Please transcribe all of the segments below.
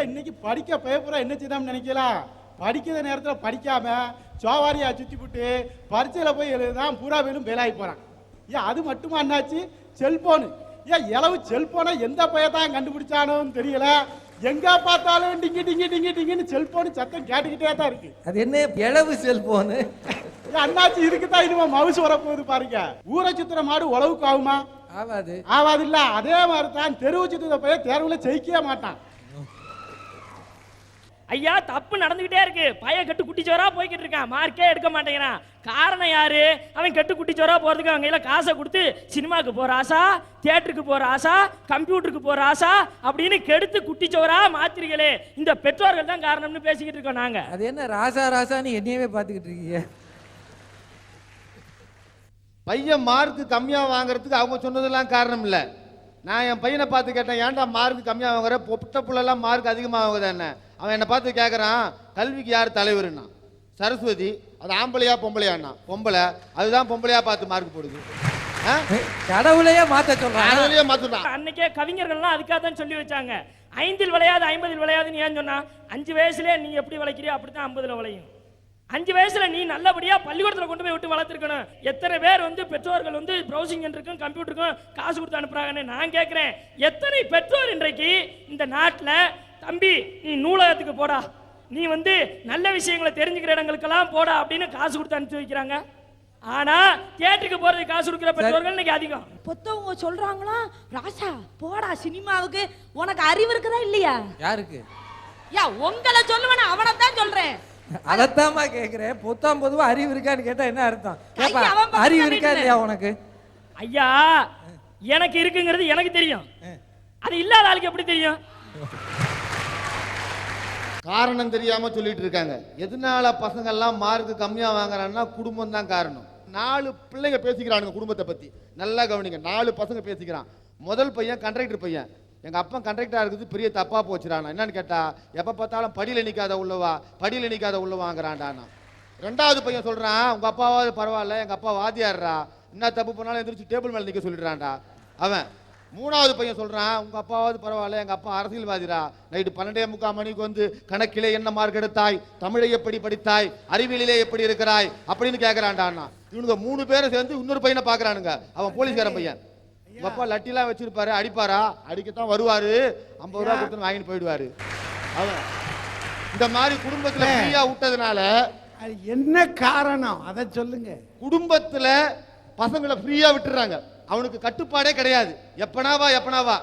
இன்னைக்கு படிக்க பயப்புறா என்ன செய்தான்னு நினைக்கலாம் படிக்கிற நேரத்தில் படிக்காம சோவாரியா சுத்தி விட்டு பரீட்சையில் போய் எழுதுதான் பூரா வேலும் வேலாகி போறான். ஏன் அது மட்டுமா என்னாச்சு? செல்போனு ஏன் இளவு செல்போனை எந்த பையன் கண்டுபிடிச்சானோன்னு தெரியல. எங்க பார்த்தாலும் டிங்கி டிங்கி டிங்கி டிங்கின்னு செல்போனு சத்தம் கேட்டுக்கிட்டே தான் இருக்கு. அது என்ன இளவு செல்போனு அண்ணாச்சி இதுக்கு தான் இனிமே மவுசு வரப்போகுது பாருங்க. ஊரை சுத்துற மாடு உழவுக்கு ஆகுமா? ஆகாது ஆவாது. இல்ல அதே மாதிரி தான் தெருவு சுத்துற பையன் தேர்வுல ஜெயிக்கவே மாட்டான். ஐயா தப்பு நடந்துகிட்டே இருக்கு. பையன் கட்டு குட்டிச்சோரா போய்கிட்டு இருக்கான். மார்க்கே எடுக்க மாட்டேங்கிறான். காரணம் யாரு? அவன் கட்டு குட்டிச்சோரா போறதுக்கு அவங்க கையில காசை கொடுத்து சினிமாக்கு போற ஆசா தியேட்டருக்கு போற ஆசா கம்ப்யூட்டருக்கு போற ஆசா அப்படின்னு கெடுத்து குட்டிச்சோரா மாத்திரிகளே. இந்த பெற்றோர்கள் தான் காரணம்னு பேசிக்கிட்டு இருக்கோம் நாங்க. அது என்ன ராசா ராசான்னு என்னையவே பார்த்துக்கிட்டு இருக்கீங்க? பையன் மார்க் கம்மியாக வாங்குறதுக்கு அவங்க சொன்னதெல்லாம் காரணம் இல்லை. நான் என் பையனை பார்த்து கேட்டேன் ஏன்டா மார்க் கம்மியாக வாங்குற? பொட்ட புள்ளெல்லாம் மார்க் அதிகமாக வாங்குதா என்ன? அவன் என்னை பார்த்து கேட்குறான் கல்விக்கு யார் தலைவருன்னா சரஸ்வதி அது ஆம்பளையா பொம்பளையாண்ணா பொம்பளை அதுதான் பொம்பளையா பார்த்து மார்க் போடுது. ஆ? கடவுளையே மாத்த சொல்றாங்க அதுலயே மாத்துட்டான் அன்னைக்கே கவிஞர்கள்லாம் அதுக்காக தான் சொல்லி வச்சாங்க. ஐந்தில் விளையாது ஐம்பதில் விளையாதுன்னு ஏன் சொன்னா அஞ்சு வயசுல நீ எப்படி விளைக்கிறியோ அப்படித்தான் ஐம்பதுல விளையும். அஞ்சு வயசுல நீ நல்லபடியா பள்ளிக்கூடத்துல கொண்டு போய் விட்டு வளர்த்துருக்கணும். எத்தனை பேர் வந்து பெற்றோர்கள் வந்து ப்ரௌசிங் சென்டருக்கும் கம்ப்யூட்டருக்கும் காசு கொடுத்து அனுப்புறாங்கன்னு நான் கேட்கிறேன் எத்தனை பெற்றோர் இன்றைக்கு இந்த நாட்டுல தம்பி நீ நூலகத்துக்கு போடா. நீ வந்து நல்ல விஷயங்களை தெரிஞ்சுக்கிற இடங்களுக்கெல்லாம் போடா அப்படின்னு காசு கொடுத்து அனுப்பிச்சு வைக்கிறாங்க. ஆனா தியேட்டருக்கு போறதுக்கு காசு கொடுக்கிற பெற்றோர்கள் இன்னைக்கு அதிகம். பொத்தவங்க சொல்றாங்களா? ராசா போடா சினிமாவுக்கு. உனக்கு அறிவு இருக்குதா இல்லையா? யாருக்கு? யா உங்களை சொல்லுவேன் அவனை தான் சொல்றேன். அதைத்தாம்மா கேக்குறேன். பொத்தாம் பொதுவா அறிவு இருக்கான்னு கேட்டா என்ன அர்த்தம்? அறிவு இருக்கா. இல்லையா உனக்கு? ஐயா எனக்கு இருக்குங்கிறது எனக்கு தெரியும். அது இல்லாத ஆளுக்கு எப்படி தெரியும்? காரணம் தெரியாம சொல்லிட்டு இருக்காங்க. எதனால பசங்க எல்லாம் மார்க் கம்மியா வாங்குறாங்கன்னா குடும்பம் தான் காரணம். நாலு பிள்ளைங்க பேசிக்கிறானுங்க குடும்பத்தை பத்தி. நல்லா கவனிங்க நாலு பசங்க பேசிக்கிறான். முதல் பையன் கண்டக்டர் பையன். எங்க அப்பா கண்டக்டரா இருக்குது பெரிய தப்பா போச்சுடானா. என்னன்னு கேட்டா எப்ப பார்த்தாலும் படியில நிக்காத உள்ளவா படியில நிக்காத உள்ளவாங்கிறான்டானா ரெண்டாவது பையன் சொல்றான் உங்க அப்பாவாவது பரவாயில்ல எங்க அப்பா வாதியாடுறா என்ன தப்பு பண்ணாலும் எந்திரிச்சு டேபிள் மேல நிக்க சொல்லிடுறான்டா. அவன் மூணாவது பையன் சொல்றான் உங்க அப்பாவாவது பரவாயில்ல எங்க அப்பா அரசியல்வாதிடா நைட்டு பன்னெண்டே முக்கால் மணிக்கு வந்து கணக்கிலே என்ன மார்க் எடுத்தாய் தமிழை எப்படி படித்தாய் அறிவியலிலே எப்படி இருக்கிறாய்? அப்படின்னு கேட்கறான்டா அண்ணா இவனுங்க மூணு பேரும் சேர்ந்து இன்னொரு பையனை பாக்குறானுங்க அவன் போலீஸ்காரன் பையன். உங்க அப்பா லட்டிலாம் வச்சிருப்பாரு அடிப்பாரா? அடிக்கத்தான் வருவாரு. ஐம்பது ரூபா கொடுத்து வாங்கிட்டு போயிடுவாரு. அவன் இந்த மாதிரி குடும்பத்துல ஃப்ரீயா விட்டதுனால என்ன காரணம்? அதை சொல்லுங்க. குடும்பத்துல பசங்களை ஃப்ரீயா விட்டுறாங்க. அவனுக்கு கட்டுப்பாடே கிடையாது. எப்பனாவா எப்பனாவா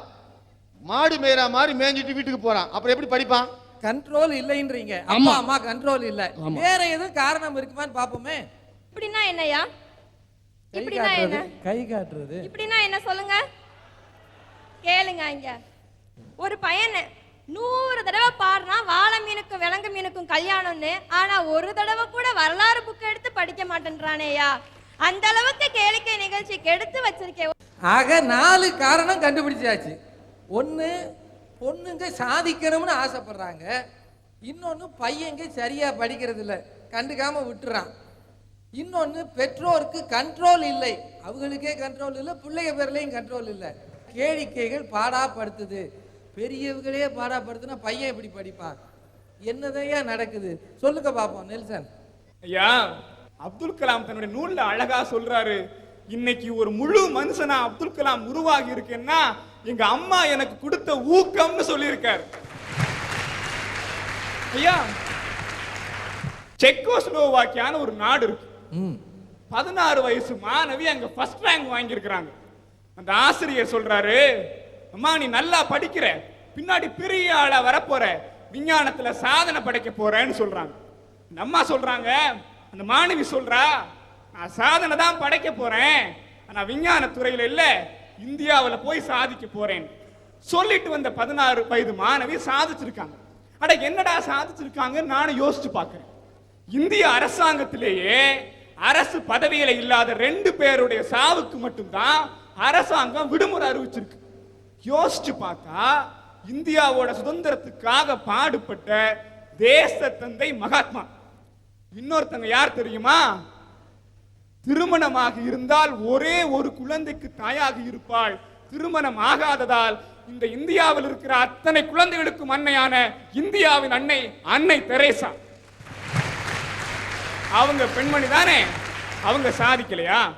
மாடு மேய்ற மாதிரி மேய்ஞ்சிட்டு வீட்டுக்கு போறான். அப்புறம் எப்படி படிப்பான்? கண்ட்ரோல் இல்லைன்றீங்க. அப்பா அம்மா கண்ட்ரோல் இல்ல. வேற எதுவும் காரணம் இருக்குமான்னு பாப்போமே. இப்படின்னா என்னய்யா? கை இப்படின்னா என்ன? கை காட்டுறது. இப்படின்னா என்ன சொல்லுங்க? கேளுங்க இங்க. ஒரு பையன் நூறு தடவை பாடுனா வாழை மீனுக்கும் விலங்கு மீனுக்கும் கல்யாணம்னு. ஆனா ஒரு தடவை கூட வரலாறு புக் எடுத்து படிக்க மாட்டேன்றானேயா அந்த அளவுக்கு கேளிக்கை நிகழ்ச்சி கெடுத்து வச்சிருக்கேன் ஆக நாலு காரணம் கண்டுபிடிச்சாச்சு. ஒன்று பொண்ணுங்க சாதிக்கணும்னு ஆசைப்படுறாங்க. இன்னொன்று பையங்க சரியா படிக்கிறது இல்லை கண்டுக்காம விட்டுறான். இன்னொன்று பெற்றோருக்கு கண்ட்ரோல் இல்லை. அவங்களுக்கே கண்ட்ரோல் இல்லை பிள்ளைங்க பேர்லேயும் கண்ட்ரோல் இல்லை. கேளிக்கைகள் பாடாப்படுத்துது. பெரியவங்களே பாடாப்படுத்துனா பையன் எப்படி படிப்பான்? என்னதையா நடக்குது? சொல்லுங்க பார்ப்போம் நெல்சன். ஐயா அப்துல் கலாம் தன்னுடைய நூல்ல அழகா சொல்றாரு இன்னைக்கு ஒரு முழு மனுஷனா அப்துல் கலாம் உருவாகி இருக்கேன்னா எங்க அம்மா எனக்கு கொடுத்த ஊக்கம்னு சொல்லியிருக்காரு. ஐயா செக்கோஸ்லோவாக்கியான ஒரு நாடு இருக்கு. பதினாறு வயசு மாணவி அங்க ஃபர்ஸ்ட் ரேங்க் வாங்கியிருக்கிறாங்க. அந்த ஆசிரியர் சொல்றாரு அம்மா நீ நல்லா படிக்கிற. பின்னாடி பெரிய ஆளா வரப்போற. விஞ்ஞானத்துல சாதனை படைக்க போறேன்னு சொல்றாங்க. அம்மா சொல்றாங்க அந்த மாணவி சொல்றா நான் சாதனை தான் படைக்க போறேன். ஆனா விஞ்ஞான துறையில இல்ல இந்தியாவில் போய் சாதிக்க போறேன். சொல்லிட்டு வந்த பதினாறு வயது மாணவி சாதிச்சிருக்காங்க. அட என்னடா சாதிச்சிருக்காங்கன்னு நானும் யோசிச்சு பார்க்கிறேன் இந்திய அரசாங்கத்திலேயே அரசு பதவியில இல்லாத ரெண்டு பேருடைய சாவுக்கு மட்டும்தான் அரசாங்கம் விடுமுறை அறிவிச்சிருக்கு. யோசிச்சு பார்த்தா இந்தியாவோட சுதந்திரத்துக்காக பாடுபட்ட தேச தந்தை மகாத்மா. இன்னொருத்தங்க யார் தெரியுமா? திருமணமாக இருந்தால் ஒரே ஒரு குழந்தைக்கு தாயாக இருப்பாள். திருமணம் ஆகாததால் இந்த இந்தியாவில் இருக்கிற அத்தனை குழந்தைகளுக்கும் அன்னையான இந்தியாவின் அன்னை அன்னை தெரேசா. அவங்க பெண்மணி தானே? அவங்க சாதிக்கலையா?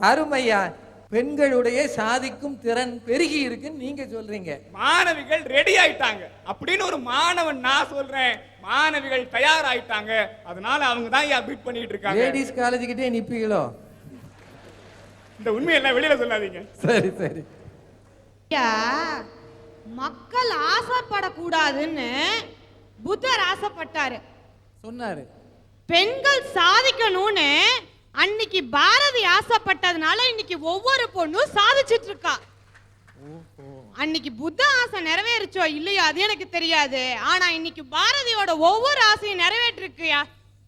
அருமையா. பெண்களுடைய சாதிக்கும் திறன் பெருகி இருக்குன்னு நீங்க சொல்றீங்க. மாணவிகள் ரெடி ஆயிட்டாங்க. அப்படின்னு ஒரு மாணவன் நான் சொல்றேன். மாணவிகள் தயாராயிட்டாங்க. அதனால அவங்க தான் ஏன் பீட் பண்ணிட்டு இருக்காங்க? லேடிஸ் காலேஜுக்கிட்டே நிப்பீங்களோ? இந்த உண்மையெல்லாம் வெளியில சொல்லாதீங்க. சரி சரி. மக்கள் ஆசைப்படக்கூடாதுன்னு புத்தர் ஆசைப்பட்டாரு. சொன்னாரு. பெண்கள் சாதிக்கணும்னு அன்னைக்கு பாரதி ஆசைப்பட்டதுனால இன்னைக்கு ஒவ்வொரு பொண்ணும் சாதிச்சிட்டு இருக்கா. அன்னைக்கு புத்த ஆசை நிறைவேறுச்சோ இல்லையோ அது எனக்கு தெரியாது. ஆனா இன்னைக்கு பாரதியோட ஒவ்வொரு ஆசையும் நிறைவேற்றிருக்குயா?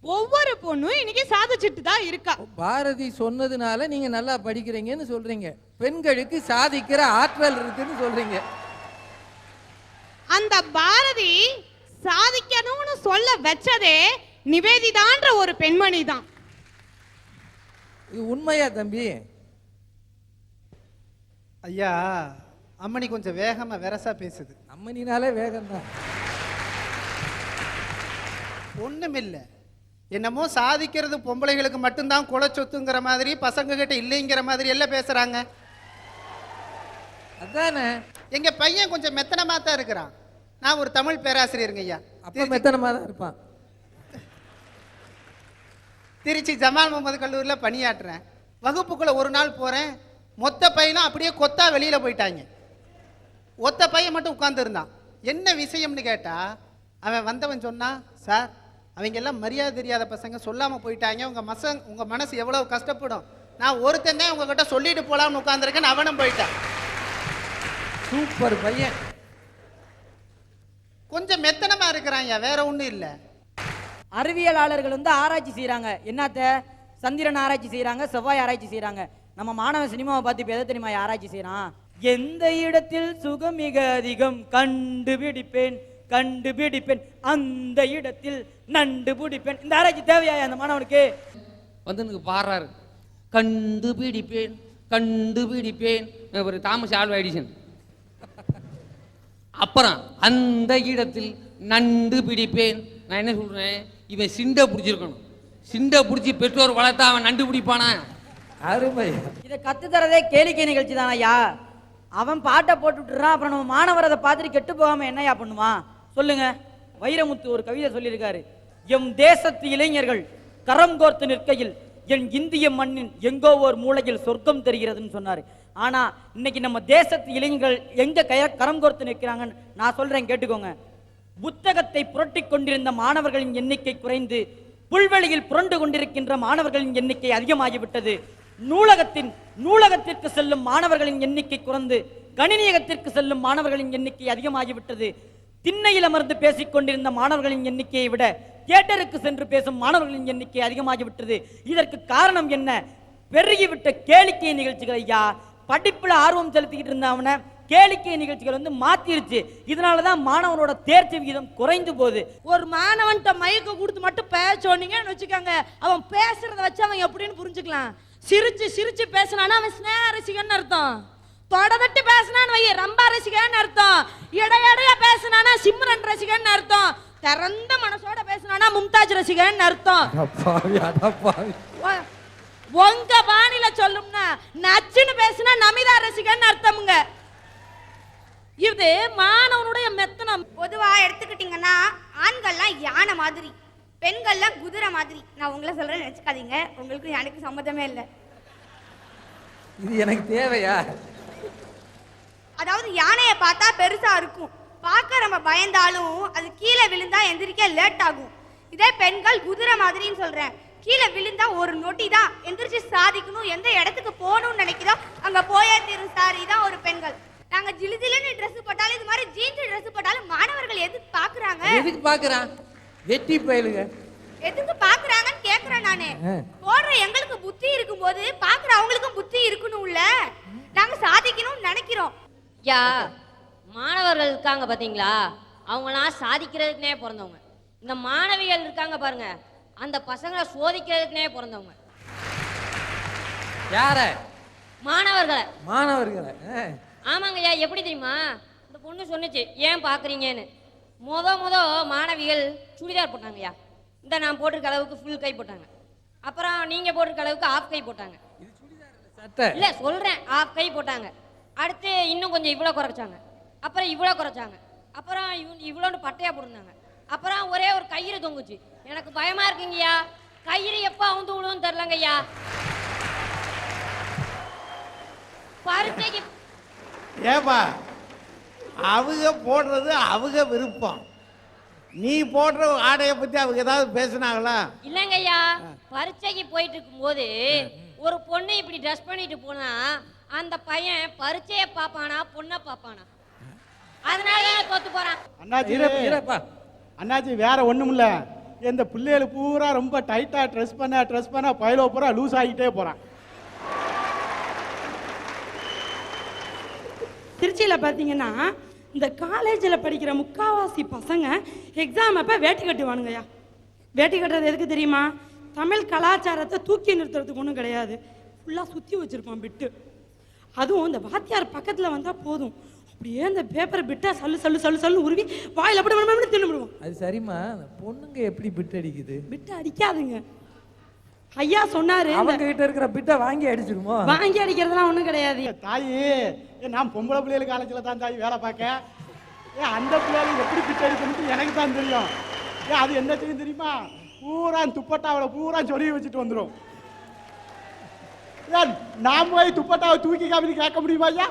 ஒவ்வொரு பொண்ணும் இன்னைக்கு சாதிச்சிட்டு தான் இருக்கா. பாரதி சொன்னதுனால நீங்க நல்லா படிக்கிறீங்கன்னு சொல்றீங்க. பெண்களுக்கு சாதிக்கிற ஆற்றல் இருக்குன்னு சொல்றீங்க. அந்த பாரதி சாதிக்கணும்னு சொல்ல வச்சதே நிவேதிதான்ற ஒரு பெண்மணி தான் இது உண்மையா தம்பி? ஐயா அம்மணி கொஞ்சம் வேகமா வெரசா பேசுது. அம்மனினாலே வேகம்தான். ஒண்ணுமில்ல. என்னமோ சாதிக்கிறது பொம்பளைகளுக்கு மட்டும்தான் குல சொத்துங்கிற மாதிரி பசங்க கிட்ட இல்லைங்கிற மாதிரி எல்லாம் பேசுறாங்க. அதானே? எங்க பையன் கொஞ்சம் மெத்தனமா தான் இருக்கிறான். நான் ஒரு தமிழ் பேராசிரியருங்க ஐயா. அப்ப மெத்தனமா தான் இருப்பான். திருச்சி ஜமால் முகமது கல்லூரியில் பணியாற்றுறேன். வகுப்புக்குள்ள ஒரு நாள் போறேன். மொத்த பையனும் அப்படியே கொத்தா வெளியில போயிட்டாங்க. ஒத்த பையன் மட்டும் உட்கார்ந்துருந்தான். என்ன விஷயம்னு கேட்டா அவன் வந்தவன் சொன்னான் சார் அவங்க எல்லாம் மரியாதை தெரியாத பசங்க சொல்லாம போயிட்டாங்க. உங்க மசங் உங்க மனசு எவ்வளவு கஷ்டப்படும். நான் ஒருத்தன் தான் உங்ககிட்ட சொல்லிட்டு போலாம்னு உட்கார்ந்துருக்கேன் அவனும் போயிட்டான். சூப்பர் பையன். கொஞ்சம் மெத்தனமா இருக்கிறாங்க வேற ஒண்ணும் இல்லை. அறிவியலாளர்கள் வந்து ஆராய்ச்சி செய்கிறாங்க என்னத்த? சந்திரன் ஆராய்ச்சி செய்கிறாங்க செவ்வாய் ஆராய்ச்சி செய்கிறாங்க நம்ம மாணவன் சினிமாவை பார்த்து இப்போ எதை தெரியுமா ஆராய்ச்சி செய்கிறான் எந்த இடத்தில் சுகம் மிக அதிகம் கண்டுபிடிப்பேன் கண்டுபிடிப்பேன். அந்த இடத்தில் நண்டு பிடிப்பேன் இந்த ஆராய்ச்சி தேவையா அந்த மாணவனுக்கு? வந்து எனக்கு பாடுறாரு கண்டுபிடிப்பேன் கண்டுபிடிப்பேன். ஒரு தாமஸ் ஆல்வா எடிசன். அப்புறம் அந்த இடத்தில் நண்டு பிடிப்பேன் நான் என்ன சொல்றேன்? இவன் சிண்டை பிடிச்சிருக்கணும். சிண்டை பிடிச்சி பெற்றோர் வளர்த்தா அவன் நண்டு பிடிப்பானா? அருமை. இதை கத்து தரதே கேளிக்கை நிகழ்ச்சி தான் ஐயா. அவன் பாட்டை போட்டு விட்டுறான் அப்புறம் நம்ம மாணவர் அதை பார்த்துட்டு கெட்டு போகாம என்னய்யா பண்ணுவான்? சொல்லுங்க. வைரமுத்து ஒரு கவிதை சொல்லியிருக்காரு. எம் தேசத்து இளைஞர்கள் கரம் கோர்த்து நிற்கையில் என் இந்திய மண்ணின் எங்கோ ஒரு மூலையில் சொர்க்கம் தெரிகிறதுன்னு சொன்னாரு. ஆனா இன்னைக்கு நம்ம தேசத்து இளைஞர்கள் எங்க கய கரம் கோர்த்து நிற்கிறாங்கன்னு நான் சொல்றேன் கேட்டுக்கோங்க. புத்தகத்தை புரட்டிக் கொண்டிருந்த மாணவர்களின் எண்ணிக்கை குறைந்து புல்வெளியில் புரண்டு கொண்டிருக்கின்ற மாணவர்களின் எண்ணிக்கை அதிகமாகிவிட்டது. நூலகத்தின் நூலகத்திற்கு செல்லும் மாணவர்களின் எண்ணிக்கை குறைந்து கணினியகத்திற்கு செல்லும் மாணவர்களின் எண்ணிக்கை அதிகமாகிவிட்டது. திண்ணையில் அமர்ந்து பேசிக் கொண்டிருந்த மாணவர்களின் எண்ணிக்கையை விட தியேட்டருக்கு சென்று பேசும் மாணவர்களின் எண்ணிக்கை அதிகமாகிவிட்டது. இதற்கு காரணம் என்ன? பெருகிவிட்ட கேளிக்கை நிகழ்ச்சிகள் ஐயா படிப்பில் ஆர்வம் செலுத்திக்கிட்டு இருந்தவனை கேளிக்கை நிகழ்ச்சிகள் வந்து மாத்திருச்சு. இதனாலதான் மாணவனோட தேர்ச்சி விகிதம் குறைந்து போகுது. ஒரு மாணவன்கிட்ட மயக்க கொடுத்து மட்டும் பேச சொன்னீங்கன்னு வச்சுக்கோங்க. அவன் பேசுறத வச்சு அவன் எப்படின்னு புரிஞ்சுக்கலாம். சிரிச்சு சிரிச்சு பேசினானா அவன் ஸ்னேக ரசிகன்னு அர்த்தம். தொடதட்டி பேசினான்னு வை ரம்பா ரசிகன்னு அர்த்தம். இடையடைய பேசினானா சிம்ரன் ரசிகன்னு அர்த்தம். திறந்த மனசோட பேசினானா மும்தாஜ் ரசிகன்னு அர்த்தம். உங்க பாணியில சொல்லும்னா நச்சுன்னு பேசினா நமிதா ரசிகன்னு அர்த்தமுங்க. இது மாணவனுடைய மெத்தனம். பொதுவா எடுத்துக்கிட்டீங்கன்னா ஆண்கள்லாம் யானை மாதிரி பெண்கள்லாம் குதிரை மாதிரி. நான் உங்களை சொல்றேன்னு வச்சுக்காதீங்க உங்களுக்கு எனக்கு சம்மதமே இல்லை. இது எனக்கு தேவையா? அதாவது யானையை பார்த்தா பெருசா இருக்கும். பார்க்க நம்ம பயந்தாலும் அது கீழே விழுந்தா எந்திரிக்க லேட் ஆகும். இதே பெண்கள் குதிரை மாதிரின்னு சொல்றேன். கீழே விழுந்தா ஒரு நொட்டி தான் எந்திரிச்சு சாதிக்கணும். எந்த இடத்துக்கு போகணும்னு நினைக்கிறோம் அங்க போயே தீரும். சார் இதான் ஒரு பெண்கள். நாங்க ஜிலு ஜிலுன்னு ட்ரெஸ் போட்டாலும் இது மாதிரி ஜீன்ஸ் ட்ரெஸ் போட்டாலும் மாணவர்கள் எதுக்கு பாக்குறாங்க? எதுக்கு பாக்குறான்? வெட்டி பயலுங்க. எதுக்கு பாக்குறாங்கன்னு கேக்குறேன் நானு. ஆ. போடுற எங்களுக்கு புத்தி இருக்கும்போது பாக்குற அவங்களுக்கும் புத்தி இருக்கணும்ல நாங்க சாதிக்கணும்னு நினைக்கிறோம். யா மாணவர்கள் இருக்காங்க பாத்தீங்களா? அவங்களாம் சாதிக்கிறதுக்குனே பிறந்தவங்க. இந்த மாணவிகள் இருக்காங்க பாருங்க அந்த பசங்களை சோதிக்கிறதுக்குனே பிறந்தவங்க. யார? மாணவர்களை. மாணவர்களை ஆ. ஆமாங்கய்யா எப்படி தெரியுமா? இந்த அந்த பொண்ணு சொன்னுச்சு ஏன் பார்க்குறீங்கன்னு முத முத மாணவிகள் சுடிதார் போட்டாங்கய்யா. இந்த நான் போட்டிருக்க அளவுக்கு ஃபுல் கை போட்டாங்க. அப்புறம் நீங்கள் போட்டிருக்க அளவுக்கு ஆஃப் கை போட்டாங்க. இல்லை சொல்கிறேன் ஆஃப் கை போட்டாங்க. அடுத்து இன்னும் கொஞ்சம் இவ்வளோ குறைச்சாங்க. அப்புறம் இவ்வளோ குறைச்சாங்க. அப்புறம் இவ் இவ்வளோன்னு பட்டையா போட்டிருந்தாங்க. அப்புறம் ஒரே ஒரு கயிறு தொங்குச்சு. எனக்கு பயமா இருக்குங்கய்யா. கயிறு எப்போ அவுந்து விழுவும் தெரிலங்கய்யா பரீட்சைக்கு ஏப்பா அவங்க போடுறது அவங்க விருப்பம். நீ போடுற ஆடையை பற்றி அவங்க ஏதாவது பேசுனாங்களா? இல்லைங்கய்யா பரீட்சைக்கு போயிட்டு இருக்கும்போது ஒரு பொண்ணு இப்படி ட்ரெஸ் பண்ணிட்டு போனா அந்த பையன் பரீட்சையை பார்ப்பானா பொண்ணை பார்ப்பானா? அதனால தான் தோத்து போறான். அண்ணாச்சி. அண்ணாச்சி வேற ஒண்ணும் இல்ல. இந்த பிள்ளைகள் பூரா ரொம்ப டைட்டா ட்ரெஸ் பண்ண ட்ரெஸ் பண்ண பயில பூரா லூஸ் ஆகிட்டே போறான். திருச்சியில் பார்த்தீங்கன்னா இந்த காலேஜில் படிக்கிற முக்காவாசி பசங்க எக்ஸாம் அப்போ வேட்டி கட்டுவானுங்கய்யா. வேட்டி கட்டுறது எதுக்கு தெரியுமா? தமிழ் கலாச்சாரத்தை தூக்கி நிறுத்துறதுக்கு ஒன்றும் கிடையாது. ஃபுல்லாக சுற்றி வச்சுருப்பான் பிட்டு. அதுவும் இந்த வாத்தியார் பக்கத்தில் வந்தால் போதும். அப்படியே அந்த பேப்பரை பிட்டா சல்லு சல்லு சல்லு சல்லு உருவி வாயில் அப்படி தின்னு விடுவோம் அது சரிம்மா. பொண்ணுங்க எப்படி பிட் அடிக்குது? பிட்டு அடிக்காதுங்க. ஐயா சொன்னாரு அவங்க கிட்ட இருக்கிற பிட்டை வாங்கி அடிச்சிருமோ? வாங்கி அடிக்கிறதுலாம் ஒன்றும் கிடையாது. தாயி ஏ நான் பொம்பளை பிள்ளைகள் காலேஜில் தான் தாய் வேலை பார்க்க ஏ அந்த பிள்ளைகள் எப்படி பிச்சை அடிக்கணும்னு எனக்கு தான் தெரியும். ஏ அது என்ன செய்யும் தெரியுமா? பூரா துப்பட்டாவில் பூரா சொருகி வச்சுட்டு வந்துடும் நான் போய் துப்பட்டாவை தூக்கி காமிச்சு கேட்க முடியுமா ஐயா?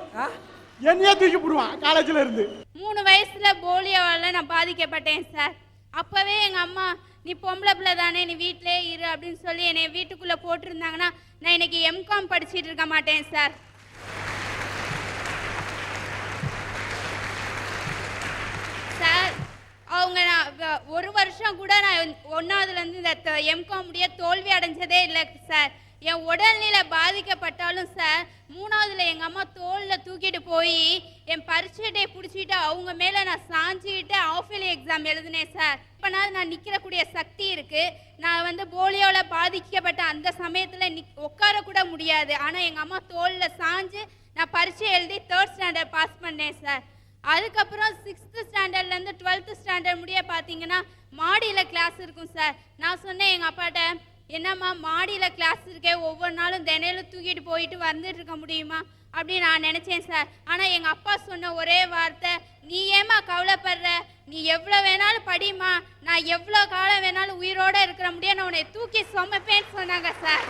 என்னையே தூக்கி போடுவான் காலேஜில் இருந்து. மூணு வயசுல போலியோவால நான் பாதிக்கப்பட்டேன் சார். அப்பவே எங்க அம்மா நீ பொம்பளை பிள்ளை தானே நீ வீட்டிலே இரு அப்படின்னு சொல்லி என்னை வீட்டுக்குள்ளே போட்டிருந்தாங்கன்னா நான் இன்னைக்கு எம்காம் படிச்சிட்டு இருக்க மாட்டேன் சார் சார் அவங்க நான் ஒரு வருஷம் கூட நான் ஒன்றாவதுலேருந்து இந்த எம்காம் முடிய தோல்வி அடைஞ்சதே இல்லை சார் என் உடல்நிலை பாதிக்கப்பட்டாலும் சார் மூணாவதுல எங்கள் அம்மா தோளில் தூக்கிட்டு போய் என் பரீட்சையை பிடிச்சிட்டு அவங்க மேலே நான் சாஞ்சிக்கிட்டு ஆஃப் இயர்லி எக்ஸாம் எழுதினேன் சார் இப்போனாவது நான் நிற்கிறக்கூடிய சக்தி இருக்குது நான் வந்து போலியோவில் பாதிக்கப்பட்ட அந்த சமயத்தில் நிக் உட்கார கூட முடியாது. ஆனால் எங்கள் அம்மா தோலில் சாஞ்சு நான் பரீட்சை எழுதி தேர்ட் ஸ்டாண்டர்ட் பாஸ் பண்ணேன் சார் அதுக்கப்புறம் சிக்ஸ்த்து ஸ்டாண்டர்ட்லேருந்து டுவெல்த்து ஸ்டாண்டர்ட் முடிய பார்த்தீங்கன்னா மாடியில் கிளாஸ் இருக்கும் சார் நான் சொன்னேன் எங்கள் அப்பாட்ட என்னம்மா மாடியில் கிளாஸ் இருக்கே ஒவ்வொரு நாளும் தினையிலும் தூக்கிட்டு போயிட்டு வந்துட்டு இருக்க முடியுமா? அப்படின்னு நான் நினச்சேன் சார் ஆனால் எங்கள் அப்பா சொன்ன ஒரே வார்த்தை நீ ஏம்மா கவலைப்படுற? நீ எவ்வளோ வேணாலும் படிமா நான் எவ்வளோ காலம் வேணாலும் உயிரோட இருக்கிற முடியும். நான் உன்னை தூக்கி சுமப்பேன்னு சொன்னாங்க சார்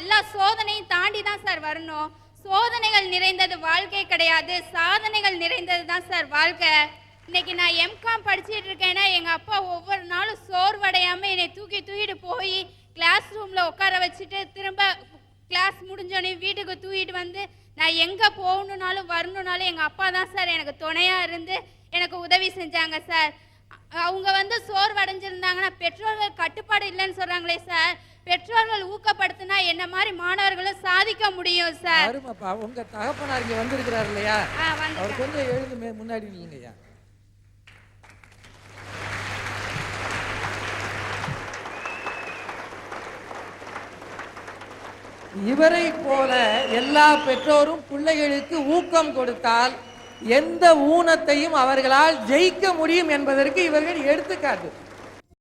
எல்லா சோதனையும் தாண்டி தான் சார் வரணும். சோதனைகள் நிறைந்தது வாழ்க்கை கிடையாது. சாதனைகள் நிறைந்தது தான் சார் வாழ்க்கை. இன்னைக்கு நான் எம்காம் படிச்சுட்டு இருக்கேன்னா எங்கள் அப்பா ஒவ்வொரு நாளும் சோர்வடையாமல் என்னை தூக்கி தூக்கிட்டு போய் கிளாஸ் ரூமில் உட்கார வச்சுட்டு திரும்ப கிளாஸ் முடிஞ்சோடனே வீட்டுக்கு தூக்கிட்டு வந்து நான் எங்கே போகணுன்னாலும் வரணுன்னாலும் எங்கள் அப்பா தான் சார் எனக்கு துணையாக இருந்து எனக்கு உதவி செஞ்சாங்க சார். அவங்க வந்து சோர்வடைஞ்சிருந்தாங்கன்னா பெற்றோர்கள் கட்டுப்பாடு இல்லைன்னு சொல்றாங்களே சார். பெற்றோர்கள் ஊக்கப்படுத்தினா என்ன மாதிரி மாணவர்களும் சாதிக்க முடியும் சார்? அருமாப்பா உங்க தகப்பனார் இங்க வந்திருக்கிறார் இல்லையா. அவர் கொஞ்சம் எழுந்து முன்னாடி நில்லுங்கய்யா. இவரை போல எல்லா பெற்றோரும் பிள்ளைகளுக்கு ஊக்கம் கொடுத்தால் எந்த ஊனத்தையும் அவர்களால் ஜெயிக்க முடியும் என்பதற்கு இவர்கள் எடுத்துக்காட்டு.